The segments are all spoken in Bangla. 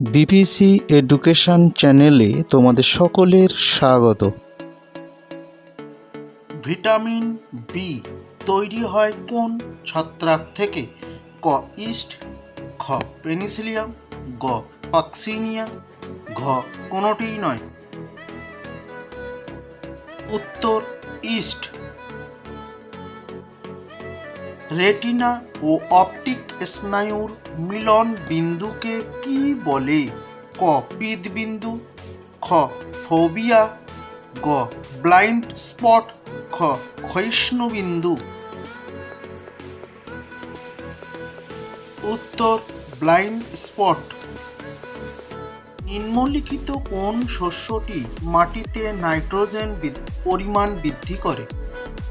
বিপিসি এডুকেশন চ্যানেলে তোমাদের সকলের স্বাগত। ভিটামিন বি তৈরি হয় কোন ছত্রাক থেকে? ক, ইস্ট খ পেনিসিলিয়াম, গ পাক্সিনিয়া ঘ, কোনোটিই নয়। উত্তর, ইস্ট। রেটিনা ও অপটিক স্নায়ুর মিলন বিন্দুকে কি বলে? ক বিন্দু, খ, ফোবিয়া, গ, ব্লাইন্ড স্পট, খ, ক্ষয়িষ্ণু বিন্দু। উত্তর, ব্লাইন্ড স্পট। নিম্নলিখিত কোন শস্যটি মাটিতে নাইট্রোজেন পরিমাণ বৃদ্ধি করে?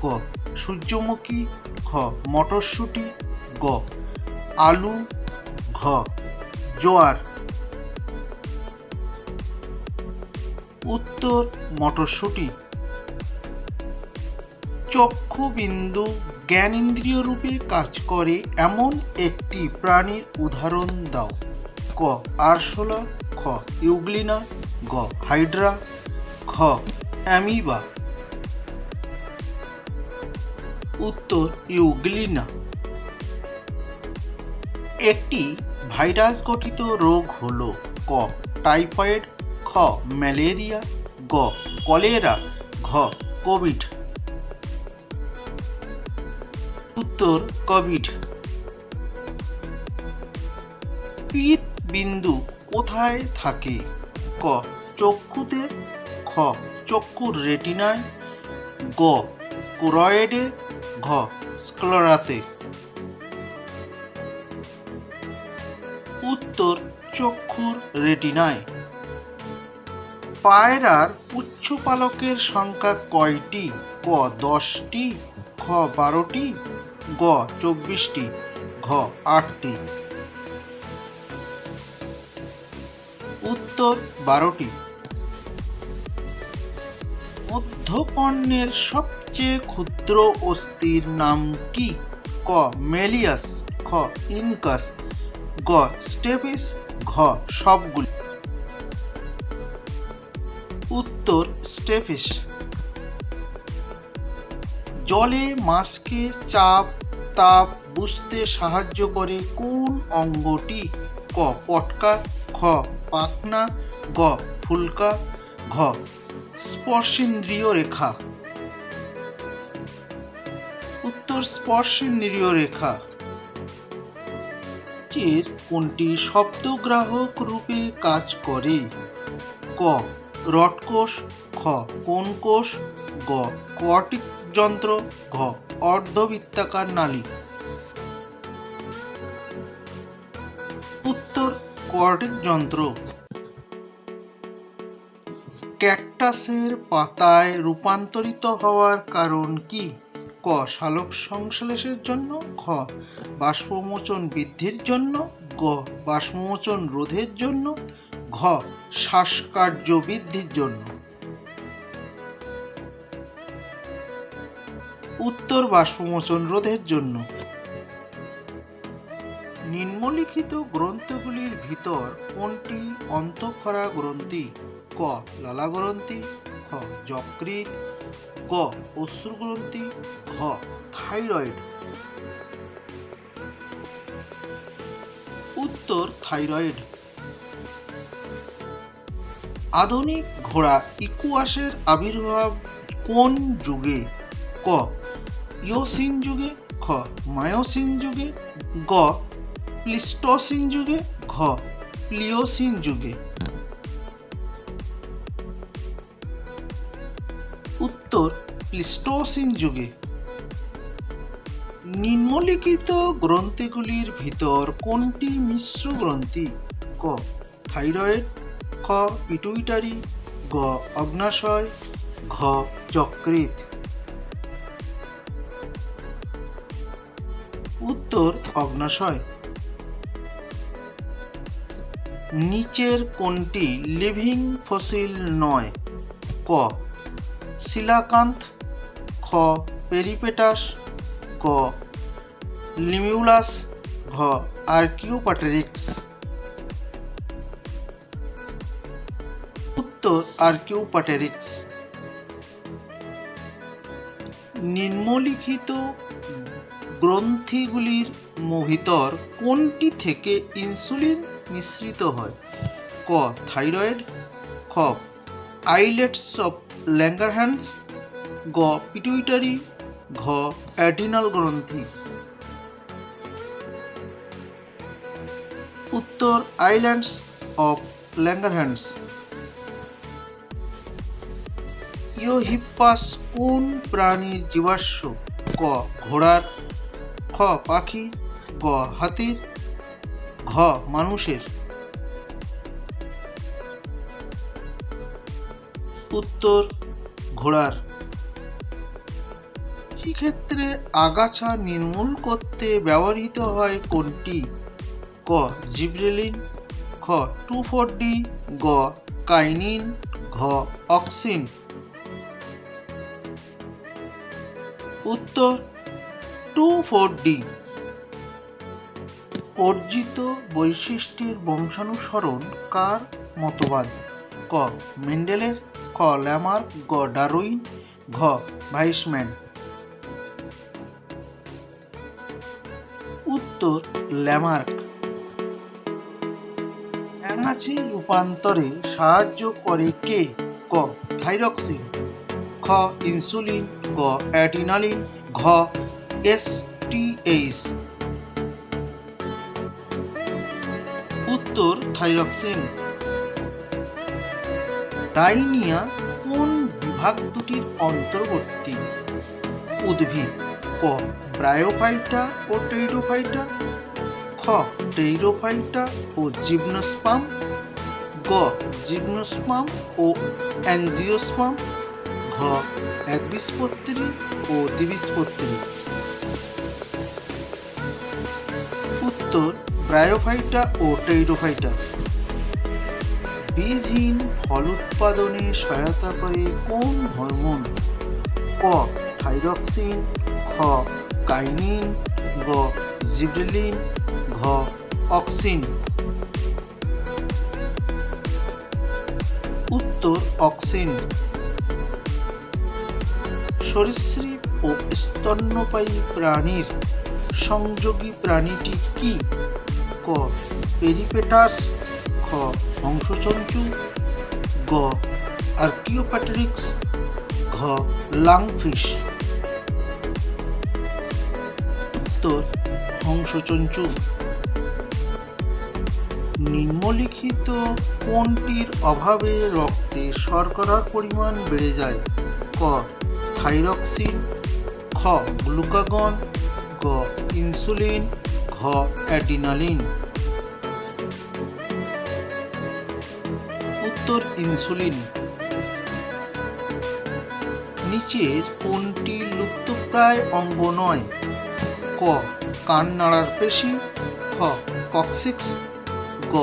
ক সূর্যমুখী খ মটরশুঁটি গ, আলু ঘ, জোয়ার। উত্তর, মটরশুঁটি। চক্ষু বিন্দু জ্ঞানেন্দ্রিয় রূপে কাজ করে এমন একটি প্রাণীর উদাহরণ দাও। ক, আরশোলা, খ, ইউগ্লিনা, গ, হাইড্রা খ অ্যামিবা। উত্তর ইউগ্লিনা। একটি ভাইরাস গঠিত রোগ হল ক, টাইফয়েড, খ, ম্যালেরিয়া, গ, কলেরা, ঘ, কোভিড। উত্তর, কোভিড। বিন্দু কোথায় থাকে? ক, চক্ষুতে, খ, চক্ষুর রেটিনায়, গ, কোরয়েডে ঘ, স্ক্লেরাতে। উত্তর, চক্ষুর রেটিনায়। পায়রার পুচ্ছপালকের সংখ্যা কয়টি? ক, দশটি খ বারোটি, গ, চব্বিশটি, ঘ, আটটি। উত্তর, বারোটি। মধ্যপণ্যের সবচেয়ে ক্ষুদ্র অস্থির নাম কি? ক, মেলিয়াস, খ, ইনকাস, গ স্টেপিস ঘ, সবগুলি। উত্তর স্টেপিস জলে মাছকে চাপ, তাপ বুঝতে সাহায্য করে কোন অঙ্গটি? ক পটকা খ, পাখনা, গ, ফুলকা, ঘ স্পর্শেন্দ্রিয় রেখা। উত্তর স্পর্শেন্দ্রিয় রেখা। চের কোনটি শব্দগ্রাহক রূপে কাজ করে? ক রটকোষ খ কোন কোষ গ, কর্টিক যন্ত্র, ঘ, অর্ধবৃত্তাকার নালী। উত্তর কর্টিক যন্ত্র। ক্যাকটাসের পাতায় রূপান্তরিত হওয়ার কারণ কি? ক. সালোক সংশ্লেষের জন্য। খ. বাষ্পমোচন বৃদ্ধির জন্য। গ. বাষ্পমোচন রোধের জন্য। ঘ. শ্বাসকার্য বৃদ্ধির জন্য। উত্তর বাষ্পমোচন রোধের জন্য। নিম্নলিখিত গ্রন্থগুলির ভিতর কোনটি অন্তঃক্ষরা গ্রন্থি? ক লালা গ্রন্থি খ যকৃৎ, ক অশ্রু গ্রন্থি ঘ থাইরয়েড। উত্তর থাইরয়েড। আধুনিক ঘোড়া ইকুয়াসের আবির্ভাব কোন যুগে? ক ইওসিন যুগে, খ মায়োসিন যুগে, গ প্লিস্টোসিন যুগে, ঘ প্লিওসিন যুগে। প্লিস্টোসিন যুগে। নিম্নলিখিত গ্রন্থিগুলির ভিতর কোনটি মিশ্র গ্রন্থি? ক, থাইরয়েড, খ, পিটুইটারি, গ, অগ্নাশয়, ঘ, যকৃৎ। উত্তর, অগ্নাশয়। নিচের কোনটি লিভিং ফসিল নয়? ক, শিলাকান্ত খ। পেরিপেটাস, ক। লিমিউলাস ঘ। আর্কিওপাটেরিক্স। উত্তর আর্কিউপাটেরিক্স নিম্নলিখিত গ্রন্থিগুলির ভিতর কোনটি থেকে ইনসুলিন মিশ্রিত হয়? ক, থাইরয়েড, খ, আইলেটস অফ ল্যাঙ্গারহ্যান্স গ পিটুইটারি ঘ অ্যাডিনাল গ্রন্থি। উত্তর আইল্যান্ডস অফ ল্যাঙ্গারহ্যান্স ইওহিপ্পাস কোন প্রাণীর জীবাশ্ম? ক, ঘোড়ার। খ, পাখি। গ, হাতির। ঘ, মানুষের। উত্তর, ঘোড়ার। সেক্ষেত্রে আগাছা নির্মূল করতে ব্যবহৃত হয় কোনটি? ক, জিব্রেলিন, খ, টু ফোর ডি গ, কাইনিন, ঘ, অক্সিন। উত্তর, টু ফোর ডি অর্জিত বৈশিষ্ট্যের বংশানুসরণ কার মতবাদ? ক, মেন্ডেলের, খ ল্যামার গ, ডারউইন, ঘ, ভাইসম্যান। উত্তর ল্যামার্ক। অ্যানাচি রূপান্তরে সাহায্য করে কে? ক, থাইরক্সিন। খ, ইনসুলিন। গ, অ্যাডিনালিন। ঘ এসটিএইচ উত্তর, থাইরক্সিন। ডাইনিয়া কোন বিভাগ দুটির অন্তর্বর্তী উদ্ভিদ। ক ব্রায়োফাইটা ও টেইরোফাইটা খ টেইরোফাইটা ও জিমনোস্পাম। গ, জিমনোস্পাম ও অ্যাঞ্জিওস্পাম ঘ একবীজপত্রী ও দ্বিবীজপত্রী উত্তর ব্রায়োফাইটা ও টেইরোফাইটা বীজহীন ফল উৎপাদনে সহায়তা করে কোন হরমোন? ক, থাইরক্সিন খ কাইনিন গ জিব্রেলিন, ঘ, অক্সিন। উত্তর, অক্সিন। সরীসৃপ ও স্তন্যপায়ী প্রাণীর সংযোগী প্রাণীটি কি? ক, পেরিপেটাস। খ হংসচঞ্চু গ, আর্কিওপ্যাটেরিক্স। ঘ, লাংফিশ। উত্তর হংসচঞ্চু নিম্নলিখিত কোনটির অভাবে রক্তে শর্করার পরিমাণ বেড়ে যায়? ক, থাইরক্সিন, খ, গ্লুকাগন, গ, ইনসুলিন, ঘ, অ্যাডিনালিন। উত্তর, ইনসুলিন। নিচের কোনটি লুপ্তপ্রায় অঙ্গ নয়? ক কান নাড়ার পেশি, খ, কক্সিক্স, গ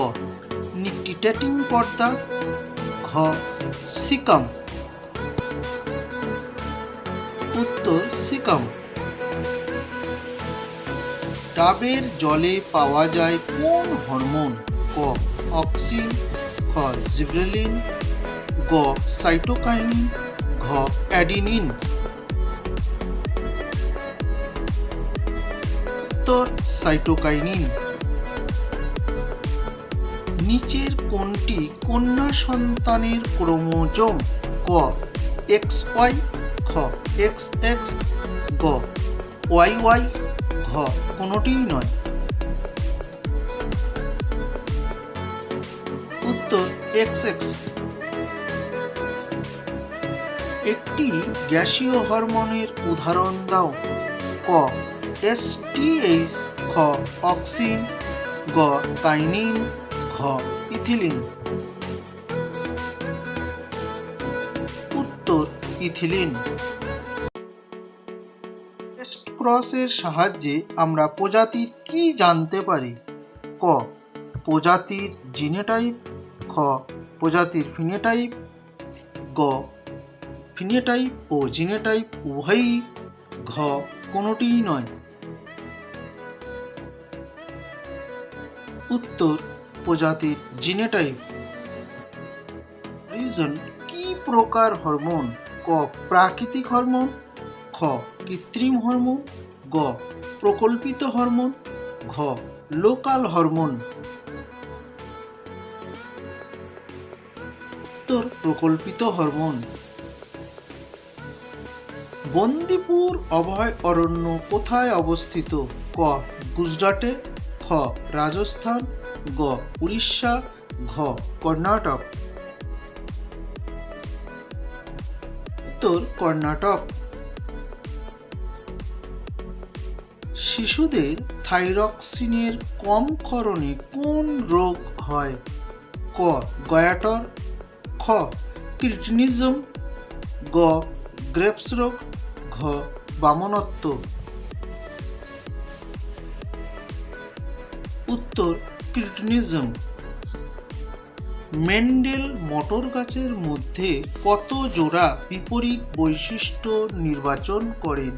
নিকটিটেটিং পর্দা, ঘ, সিকাম। উত্তর, সিকাম। ডাবের জলে পাওয়া যায় কোন হরমোন? ক, অক্সিন, খ, জিব্রেলিন, গ, সাইটোকাইনিন, ঘ, অ্যাডিনিন। উত্তর সাইটোকাইনিন। নিচের কোনটি কন্যা সন্তানের ক্রোমোজোম ক, এক্স ওয়াই খ এক্স এক্স গ, ওয়াই ওয়াই ঘ, কোনোটিই নয়। উত্তর এক্স এক্স। একটি গ্যাসীয় হরমোনের উদাহরণ দাও, ক এসটিএইচ খ অক্সিন, গ, কাইনিন, ঘ, ইথিলিন। উত্তর, ইথিলিন। টেস্ট ক্রসের সাহায্যে আমরা প্রজাতির কি জানতে পারি? ক, প্রজাতির জিনেটাইপ। খ, প্রজাতির ফিনেটাইপ। গ, ফিনেটাইপ ও জিনেটাইপ উভয়ই। ঘ, কোনোটিই নয়। উত্তর প্রজাতির জিনেটাইপ। রিজন, কি প্রকার হরমোন? ক, প্রাকৃতিক হরমোন। খ, কৃত্রিম হরমোন। গ, প্রকল্পিত হরমোন। ঘ, লোকাল হরমোন। উত্তর, প্রকল্পিত হরমোন। বন্দিপুর অভয় অরণ্য কোথায় অবস্থিত? ক, গুজরাটে। খ রাজস্থান, গ, উড়িষ্যা, ঘ, কর্ণাটক। উত্তর, কর্ণাটক। শিশুদের থাইরক্সিনের কম ক্ষরণে কোন রোগ হয়? ক, গয়াটর। খ ক্রিটিনিজম গ, গ্রেপস রোগ। ঘ, বামনত্ব। উত্তর ক্রিটিনিজম মেন্ডেল মটর গাছের মধ্যে কত জোড়া বিপরীত বৈশিষ্ট্য নির্বাচন করেন?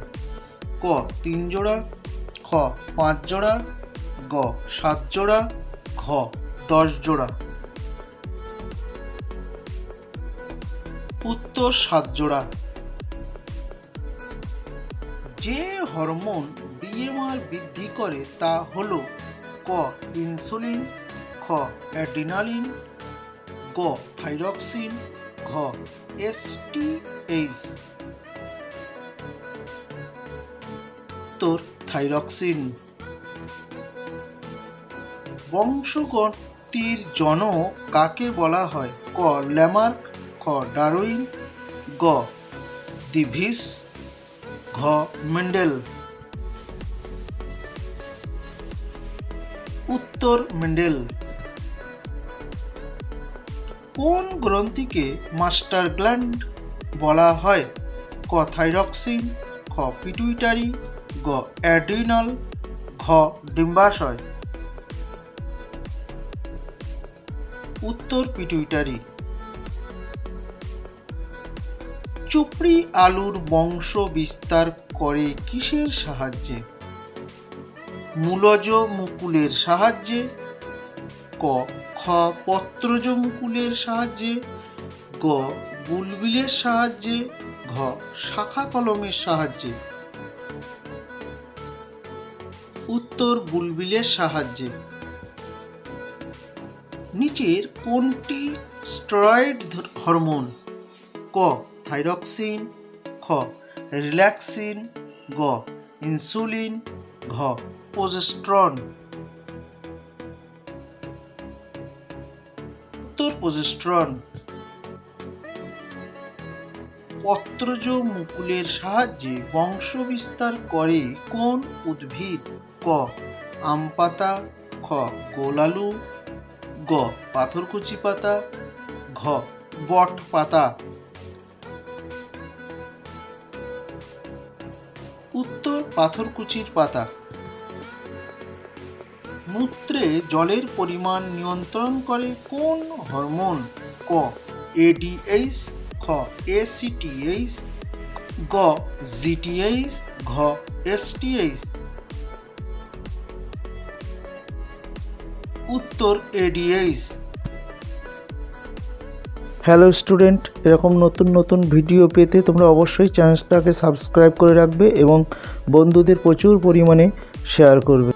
ক, তিন জোড়া, খ, পাঁচ জোড়া, গ, সাত জোড়া, ঘ, দশ জোড়া। উত্তর সাত জোড়া। যে হরমোন বিএমআর বৃদ্ধি করে তা হল ক, ইনসুলিন, খ, অ্যাড্রিনালিন, গ, থাইরক্সিন, ঘ এসটিএইচ উত্তর থাইরক্সিন। বংশগতির জনক কাকে বলা হয়? ক, ল্যামার্ক, খ, ডারউইন, গ, দিভিস, ঘ, মেন্ডেল। উত্তর মেন্ডেল। কোন গ্রন্থিকে মাস্টার গ্ল্যান্ড বলা হয়? ক থাইরক্সিন খ পিটুইটারি, গ অ্যাড্রিনাল, ঘ ডিম্বাশয়। উত্তর পিটুইটারি। চুপড়ি আলুর বংশ বিস্তার করে কিসের সাহায্যে? মূলজ মুকুলের সাহায্যে, ক, খ, পত্রজ মুকুলের সাহায্যে, গ বুলবিলের সাহায্যে, ঘ, শাখা কলমের সাহায্যে। উত্তর বুলবিলের সাহায্যে। নিচের কোনটি স্টেরয়েড হরমোন? ক, থাইরক্সিন, খ, রিল্যাক্সিন, গ, ইনসুলিন, ঘ প্রোজেস্ট্রন উত্তর প্রোজেস্ট্রন পত্রজ মুকুলের সাহায্যে বংশ বিস্তার করে কোন উদ্ভিদ? ক, আম পাতা, খ, গোলালু, গ, পাথরকুচি পাতা, ঘ, বট পাতা। উত্তর পাথরকুচির পাতা। মূত্রে জলের পরিমাণ নিয়ন্ত্রণ করে কোন হরমোন? ক এডিএইচ খ এসিটিএইচ গ জিটিএইচ ঘ এসটিএইচ উত্তর এডিএইচ হ্যালো স্টুডেন্ট এরকম নতুন নতুন ভিডিও পেতে তোমরা অবশ্যই চ্যানেলটাকে সাবস্ক্রাইব করে রাখবে এবং বন্ধুদের প্রচুর পরিমাণে শেয়ার করবে।